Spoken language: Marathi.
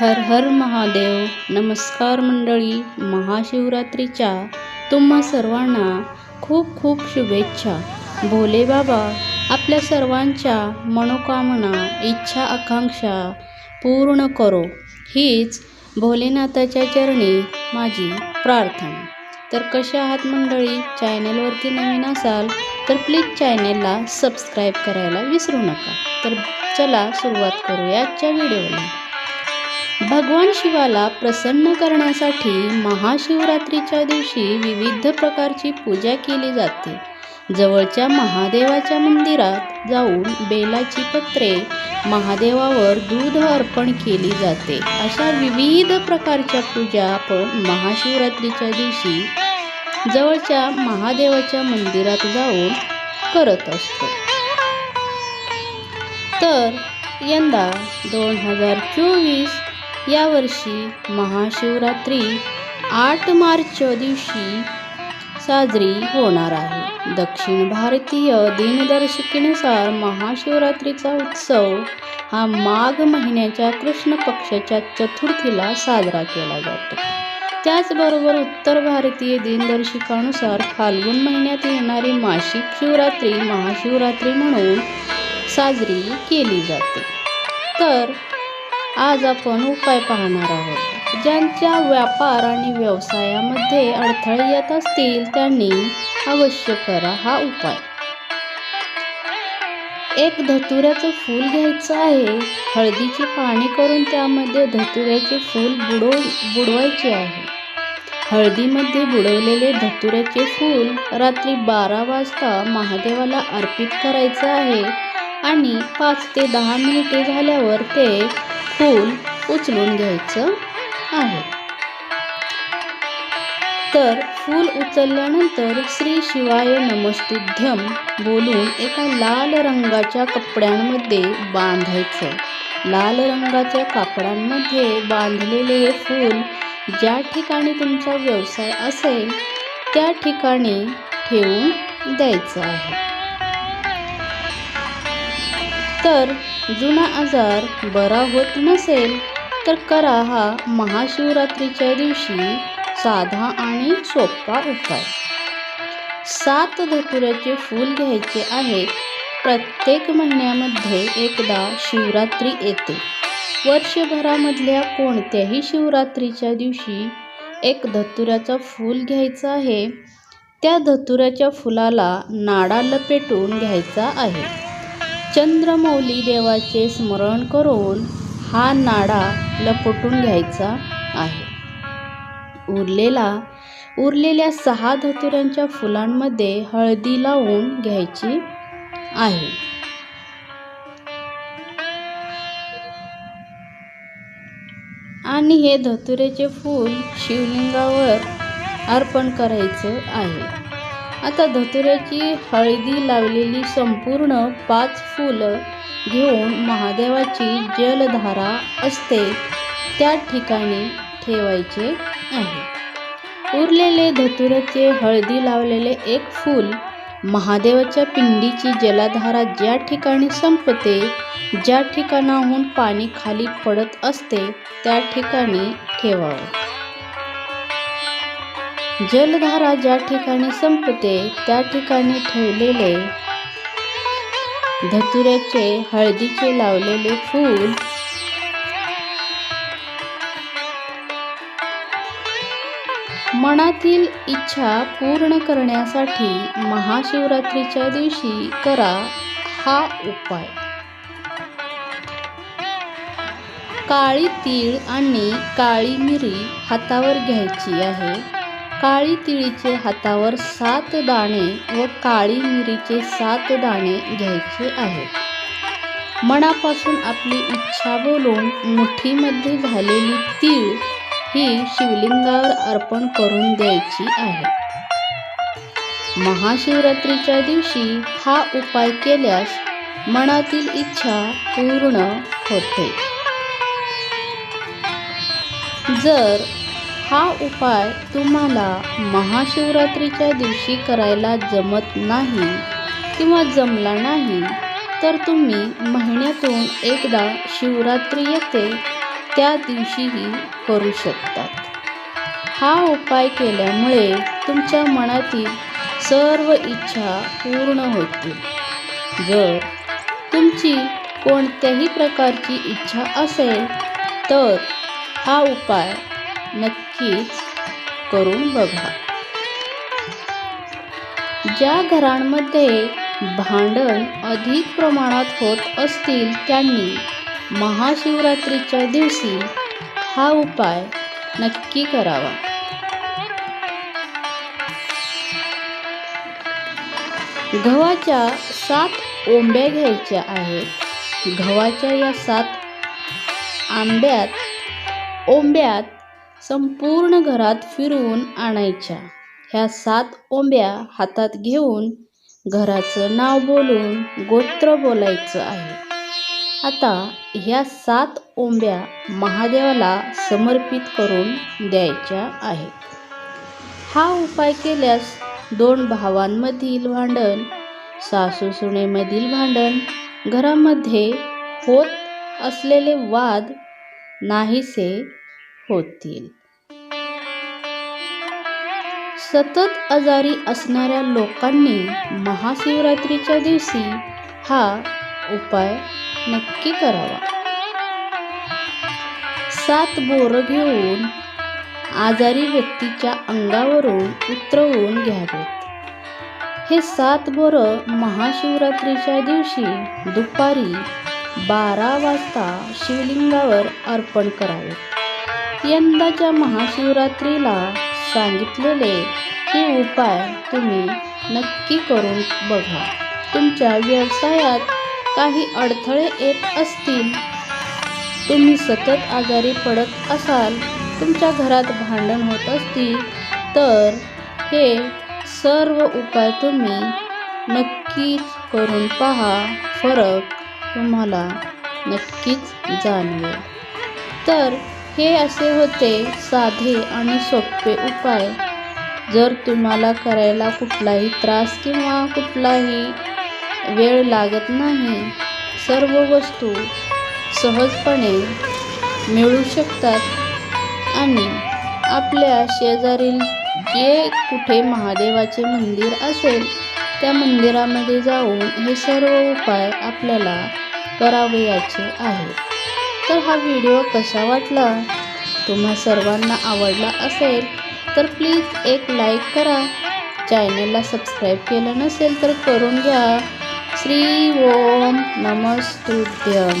हर हर महादेव. नमस्कार मंडळी महाशिवरात्रीच्या तुम्हा सर्वांना खूप खूप शुभेच्छा. भोले बाबा आपल्या सर्वांच्या मनोकामना इच्छा आकांक्षा पूर्ण करो. हीच भोलेनाथाच्या चरणी माझी प्रार्थना. तर कशा आहात मंडळी? चॅनलवरती नवीन असाल तर प्लीज चॅनलला सबस्क्राईब करायला विसरू नका. तर चला सुरुवात करूया आजच्या व्हिडिओला. भगवान शिवाला प्रसन्न करण्यासाठी महाशिवरात्रीच्या दिवशी विविध प्रकारची पूजा केली जाते. जवळच्या महादेवाच्या मंदिरात जाऊन बेलाची पत्रे महादेवावर दूध अर्पण केली जाते. अशा विविध प्रकारच्या पूजा आपण महाशिवरात्रीच्या दिवशी जवळच्या महादेवाच्या मंदिरात जाऊन करत असतो. तर यंदा दोन हजार चोवीस यावर्षी महाशिवरात्री आठ मार्चच्या दिवशी साजरी होणार आहे. दक्षिण भारतीय दिनदर्शिकेनुसार महाशिवरात्रीचा उत्सव हा माघ महिन्याच्या कृष्ण पक्षाच्या चतुर्थीला साजरा केला जातो. त्याचबरोबर उत्तर भारतीय दिनदर्शिकानुसार फाल्गुन महिन्यात येणारी मासिक शिवरात्री महाशिवरात्री म्हणून साजरी केली जाते. तर आज आपण उपाय पाहणार आहोत. ज्यांच्या व्यापार आणि व्यवसायामध्ये अडथळे येत असतील त्यांनी अवश्य करा हा उपाय. एक धतुऱ्याचं फूल घ्यायचं आहे. हळदीची पाणी करून त्यामध्ये धतुऱ्याचे फूल बुडव बुडवायचे आहे. हळदीमध्ये बुडवलेले धतुऱ्याचे फूल रात्री बारा वाजता महादेवाला अर्पित करायचं आहे आणि पाच ते दहा मिनिटे झाल्यावर ते फूल उचलून घ्यायचं आहे. तर फूल उचलल्यानंतर श्री शिवाय नमस्तुध्यम बोलून एका लाल रंगाच्या कपड्यांमध्ये बांधायचं. लाल रंगाच्या कापडांमध्ये बांधलेले हे फूल ज्या ठिकाणी तुमचा व्यवसाय असेल त्या ठिकाणी ठेवून द्यायचं आहे. तर जुना आजार बरा होत नसेल तर करा हा महाशिवरात्रीच्या दिवशी साधा आणि सोपा उपाय. सात धतुऱ्याचे फूल घ्यायचे आहे. प्रत्येक महिन्यामध्ये एकदा शिवरात्री येते. वर्षभरामधल्या कोणत्याही शिवरात्रीच्या दिवशी एक धतुऱ्याचा फूल घ्यायचा आहे. त्या धतुऱ्याच्या फुलाला नाडा लपेटून घ्यायचा आहे. चंद्रमौली देवाचे स्मरण करून हा नाडा लपटून घ्यायचा आहे. उरलेला उरलेल्या सहा धतुऱ्यांच्या फुलांमध्ये हळदी लावून घ्यायची आहे. आणि हे धतुऱ्याचे फूल शिवलिंगावर अर्पण करायचं आहे. आता धतुऱ्याची हळदी लावलेली संपूर्ण पाच फुलं घेऊन महादेवाची जलधारा असते त्या ठिकाणी ठेवायचे आहे. उरलेले धतुऱ्याचे हळदी लावलेले एक फूल महादेवाच्या पिंडीची जलधारा ज्या ठिकाणी संपते ज्या ठिकाणाहून पाणी खाली पडत असते त्या ठिकाणी ठेवावं. जलधारा ज्या ठिकाणी संपते त्या ठिकाणी ठेवलेले धतुऱ्याचे हळदीचे लावलेले फूल. मनातील इच्छा पूर्ण करण्यासाठी महाशिवरात्रीच्या दिवशी करा हा उपाय. काळी तीळ आणि काळी मिरी हातावर घ्यायची आहे. काळी तिळीचे हातावर सात दाणे व काळी मिरीचे सात दाणे घ्यायचे आहेत. मनापासून आपली इच्छा बोलून मुठीमध्ये झालेली तीळ ही शिवलिंगावर अर्पण करून द्यायची आहे. महाशिवरात्रीच्या दिवशी हा उपाय केल्यास मनातील इच्छा पूर्ण होते. जर हा उपाय तुम्हाला महाशिवरात्रीच्या दिवशी करायला जमत नाही किंवा जमला नाही तर तुम्ही महिन्यातून एकदा शिवरात्री येते त्या दिवशीही करू शकतात. हा उपाय केल्यामुळे तुमच्या मनातील सर्व इच्छा पूर्ण होतील. जर तुमची कोणत्याही प्रकारची इच्छा असेल तर हा उपाय नक्कीच करून बघा. ज्या घरांमध्ये भांडण अधिक प्रमाणात होत असतील त्यांनी महाशिवरात्रीच्या दिवशी हा उपाय नक्की करावा. गव्हाच्या सात ओंब्या घ्यायच्या आहेत. गव्हाच्या या सात आंब्यात ओंब्यात संपूर्ण घरात फिरवून आणायच्या. ह्या सात ओंब्या हातात घेऊन घराचं नाव बोलून गोत्र बोलायचं आहे. आता ह्या सात ओंब्या महादेवाला समर्पित करून द्यायच्या आहेत. हा उपाय केल्यास दोन भावांमधील भांडण सासू सुनेमधील भांडण घरामध्ये होत असलेले वाद नाहीसे होतील. सतत आजारी असणाऱ्या लोकांनी महाशिवरात्रीच्या दिवशी हा उपाय नक्की करावा. सात बोरं घेऊन आजारी व्यक्तीच्या अंगावरून उतरवून घ्यावेत. हे सात बोरं महाशिवरात्रीच्या दिवशी दुपारी बारा वाजता शिवलिंगावर अर्पण करावे यंदाच्या महाशिवरात्रीला सांगितलेले हे उपाय तुम्ही नक्की करून बघा. तुमच्या व्यवसायात काही अडथळे येत असतील तुम्ही सतत आजारी पडत असाल तुमच्या घरात भांडण होत असतील तर हे सर्व उपाय तुम्ही नक्कीच करून पहा. फरक तुम्हाला नक्कीच जाणवेल. तर हे असे होते साधे आणि सोपे उपाय. जर तुम्हाला करायला कुठलाही त्रास किंवा कुठलाही वेळ लागत नाही सर्व वस्तू सहजपणे मिळू शकतात आणि आपल्या शेजारील जे कुठे महादेवाचे मंदिर असेल त्या मंदिरामध्ये जाऊन हे सर्व उपाय आपल्याला करावयाचे आहे तर हा व्हिडिओ कसा वाटला? तुम्हा सर्वांना आवडला असेल तर प्लीज एक लाईक करा. चॅनलला सबस्क्राईब केलं नसेल तर करून घ्या. श्री ओम नमस्तुभ्यम.